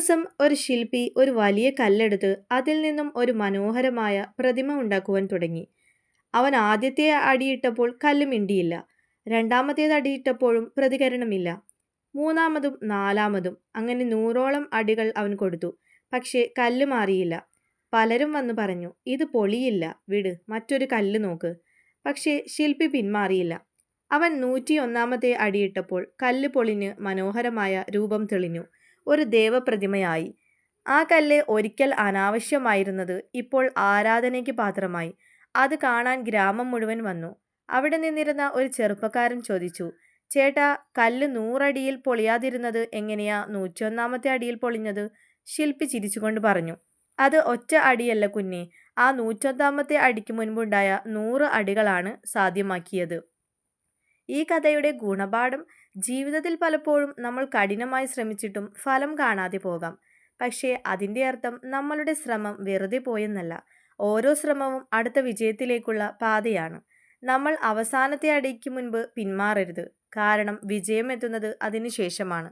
ദിവസം ഒരു ശില്പി ഒരു വലിയ കല്ലെടുത്ത് അതിൽ നിന്നും ഒരു മനോഹരമായ പ്രതിമ ഉണ്ടാക്കുവാൻ തുടങ്ങി. അവൻ ആദ്യത്തെ അടിയിട്ടപ്പോൾ കല്ല് മിണ്ടിയില്ല. രണ്ടാമത്തേത് അടിയിട്ടപ്പോഴും പ്രതികരണമില്ല. മൂന്നാമതും നാലാമതും അങ്ങനെ നൂറോളം അടികൾ അവൻ കൊടുത്തു. പക്ഷേ കല്ല് മാറിയില്ല. പലരും വന്നു പറഞ്ഞു ഇത് പൊളിയില്ല. വിട് മറ്റൊരു കല്ല് നോക്ക്. പക്ഷേ ശില്പി പിന്മാറിയില്ല. അവൻ നൂറ്റിയൊന്നാമത്തെ അടിയിട്ടപ്പോൾ കല്ല് പൊളിഞ്ഞ് മനോഹരമായ രൂപം തെളിഞ്ഞു. ഒരു ദേവപ്രതിമയായി. ആ കല്ല് ഒരിക്കൽ അനാവശ്യമായിരുന്നത് ഇപ്പോൾ ആരാധനയ്ക്ക് പാത്രമായി. അത് കാണാൻ ഗ്രാമം മുഴുവൻ വന്നു. അവിടെ നിന്നിരുന്ന ഒരു ചെറുപ്പക്കാരൻ ചോദിച്ചു ചേട്ടാ കല്ല് നൂറടിയിൽ പൊളിയാതിരുന്നത് എങ്ങനെയാ? നൂറ്റൊന്നാമത്തെ അടിയിൽ പൊളിഞ്ഞത്? ശില്പി ചിരിച്ചുകൊണ്ട് പറഞ്ഞു അത് ഒറ്റ അടിയല്ല കുഞ്ഞെ. ആ നൂറ്റൊന്നാമത്തെ അടിക്ക് മുൻപുണ്ടായ നൂറ് അടികളാണ് സാധ്യമാക്കിയത്. ഈ കഥയുടെ ഗുണപാഠം ജീവിതത്തിൽ പലപ്പോഴും നമ്മൾ കഠിനമായി ശ്രമിച്ചിട്ടും ഫലം കാണാതെ പോകാം. പക്ഷേ അതിന്റെ അർത്ഥം നമ്മളുടെ ശ്രമം വെറുതെ പോയെന്നല്ല. ഓരോ ശ്രമവും അടുത്ത വിജയത്തിലേക്കുള്ള പാതയാണ്. നമ്മൾ അവസാനത്തെ അടിക്ക് മുൻപ് പിന്മാറരുത്. കാരണം വിജയം എത്തുന്നത് അതിനു ശേഷമാണ്.